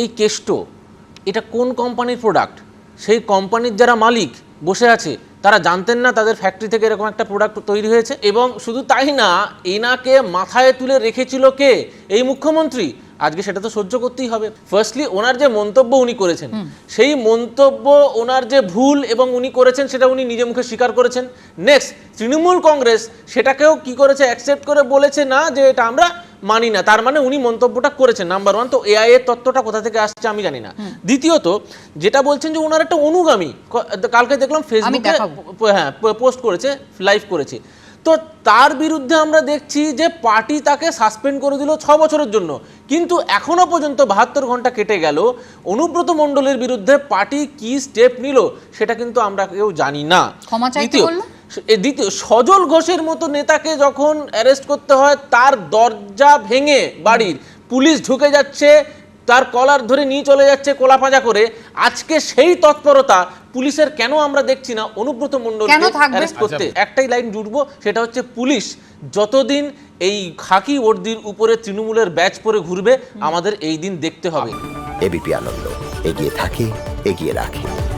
এই কেষ্ট এটা কোন কোম্পানির প্রোডাক্ট সেই কোম্পানির যারা মালিক বসে আছে তারা জানতেন না তাদের ফ্যাক্টরি থেকে এরকম একটা প্রোডাক্ট তৈরি হয়েছে এবং শুধু তাই না এনাকে মাথায় তুলে রেখেছিল কে? এই মুখ্যমন্ত্রী। আজকে সেটা তো সহ্য করতেই হবে। ফার্স্টলি ওনার যে মন্তব্য উনি করেছেন সেই মন্তব্য ওনার যে ভুল এবং উনি করেছেন সেটা উনি নিজে মুখে স্বীকার করেছেন। নেক্সট তৃণমূল কংগ্রেস সেটাকেও কি করেছে অ্যাকসেপ্ট করে বলেছে না যে এটা আমরা মানি না। তার মানে উনি মন্তব্যটা করেছেন নাম্বার ওয়ান তো এআই এর তত্ত্বটা কোথা থেকে আসছে আমি জানি না। দ্বিতীয়ত যেটা বলছেন যে ওনার একটা অনুগামী কালকে দেখলাম ফেসবুকে হ্যাঁ পোস্ট করেছে লাইভ করেছে। তো তার বিরুদ্ধে আমরা দেখছি যে পার্টি তাকে সাসপেন্ড করে দিল ছ বছরের জন্য। কিন্তু এখনও পর্যন্ত বাহাত্তর ঘণ্টা কেটে গেল অনুব্রত মণ্ডলের বিরুদ্ধে পার্টি কি স্টেপ নিল সেটা কিন্তু আমরা কেউ জানি না। ক্ষমা চাইতে দ্বিতীয়-? সজল ঘোষের মতো নেতাকে যখন অ্যারেস্ট করতে হয় তার দরজা ভেঙে বাড়ির পুলিশ ঢুকে যাচ্ছে তার কলার ধরে নিয়ে চলে যাচ্ছে কোলা পাঁজা করে। আজকে সেই তৎপরতা পুলিশের কেন আমরা দেখছি না? অনুব্রত মণ্ডল অ্যারেস্ট করতে। একটাই লাইন জুড়বো সেটা হচ্ছে পুলিশ যতদিন এই খাকি বর্দির উপরে তৃণমূলের ব্যাচ পরে ঘুরবে আমাদের এই দিন দেখতে হবে। এবিপি আনন্দ এগিয়ে থাকে এগিয়ে রাখে।